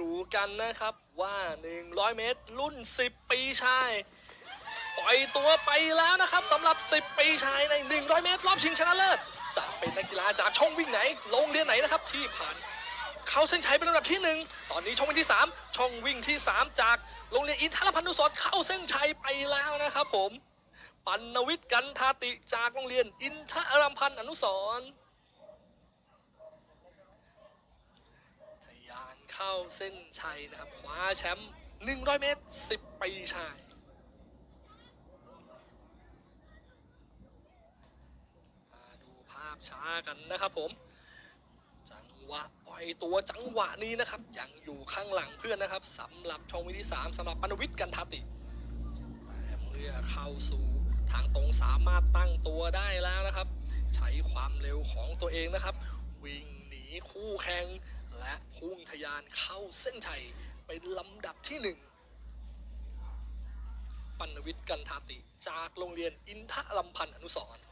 ดูกันนะครับว่า 100 เมตร รุ่น 10 ปีชายปล่อยตัวไปแล้วนะครับสำหรับ 10 ปีชายใน 100 เมตร รอบชิงชนะเลิศจะเป็นนักกีฬาจากช่องวิ่งไหนโรงเรียนไหนนะครับที่ผ่านเข้าเส้นชัยเป็นลำดับที่ 1 ตอนนี้ช่องวิ่งที่ 3 ช่องวิ่งที่ 3 จากโรงเรียนอินทรพันธุสรเข้าเส้นชัยไปแล้วนะครับผมปัณวิทย์กันทาติจากโรงเรียนอินทรพันธ์อนุสรณ์ทะยาน เข้าเส้นชัยนะครับคว้าแชมป์100 เมตร 10 ปีชายมาดูภาพช้ากันนะครับผม จังหวะปล่อยตัวจังหวะนี้นะครับ ยังอยู่ข้างหลังเพื่อนนะครับสำหรับช่องวิที่3สำหรับปานวิทย์กันทาติแต่เมื่อเข้าสู่ทางตรงสามารถตั้งตัวได้แล้วนะครับ ใช้ความเร็วของตัวเองนะครับ วิ่งหนีคู่แข่ง และพุ่งทะยานเข้าเส้นชัยเป็นลำดับที่หนึ่งปัณวิทย์กันทาติ จากโรงเรียนอินทะลำพันธ์อนุสรณ์